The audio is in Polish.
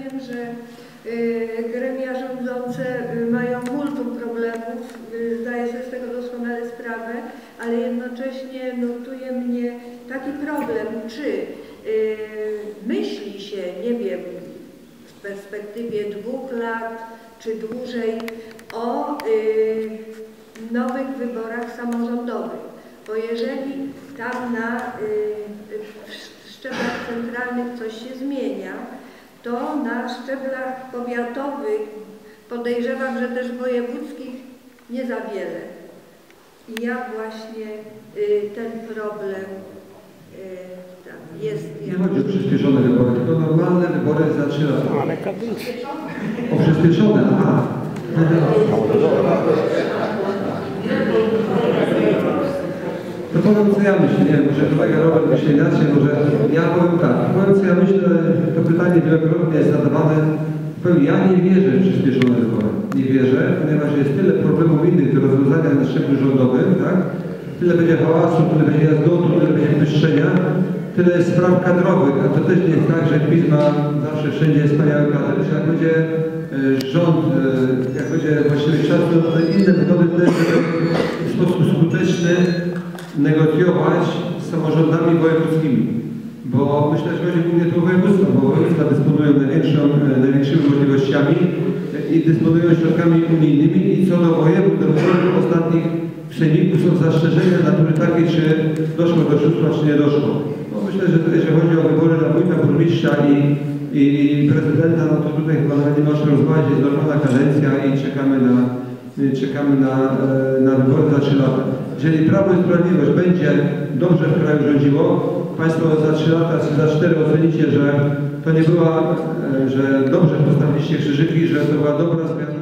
wiem, że y, gremia rządzące y, mają multum problemów, y, zdaję sobie z tego doskonale sprawę, ale jednocześnie nurtuje mnie taki problem, czy myśli się, nie wiem, w perspektywie dwóch lat czy dłużej o nowych wyborach samorządowych. Bo jeżeli tam na szczeblach centralnych coś się zmienia, to na szczeblach powiatowych podejrzewam, że też wojewódzkich nie za wiele. I ja właśnie y, ten problem y, tam jest. Nie chodzi o przyspieszone wybory, tylko normalne wybory za 3 lata. Ale kadencja. O przyspieszone, aha. To powiem co ja myślę, nie wiem, może kolega Robert myśli inaczej, może ja powiem tak, powiem co ja myślę, to pytanie wielokrotnie jest zadawane, ja nie wierzę w przyspieszone wybory, nie wierzę, ponieważ jest tyle problemów innych do rozwiązania na szczeblu rządowym, tak? Tyle będzie hałasu, tyle będzie jazgotu, tyle będzie wyszczenia, tyle jest spraw kadrowych, a to też nie jest tak, że PiS zawsze wszędzie wspaniały kadr, jak będzie e, rząd, e, jak będzie właściwy czas, to inne metody też w sposób skuteczny negocjować z samorządami wojewódzkimi. Bo myślę, że chodzi głównie o województwa, bo województwa dysponują największą, e, największymi możliwościami i dysponują środkami unijnymi i co do województw, do ostatnich przeników są zastrzeżenia natury takiej, czy doszło do oszustwa, czy nie doszło. No myślę, że jeżeli chodzi o wybory na wójta, burmistrza i, i, i prezydenta, no to tutaj chyba nawet nie ma czym rozmawiać, jest normalna kadencja i czekamy na, czekamy na, e, na wybory za 3 lata. Jeżeli Prawo i Sprawiedliwość będzie dobrze w kraju rządziło, Państwo za 3 lata za 4 ocenicie, że to nie była, e, że dobrze postawiliście krzyżyki, że to była dobra zmiana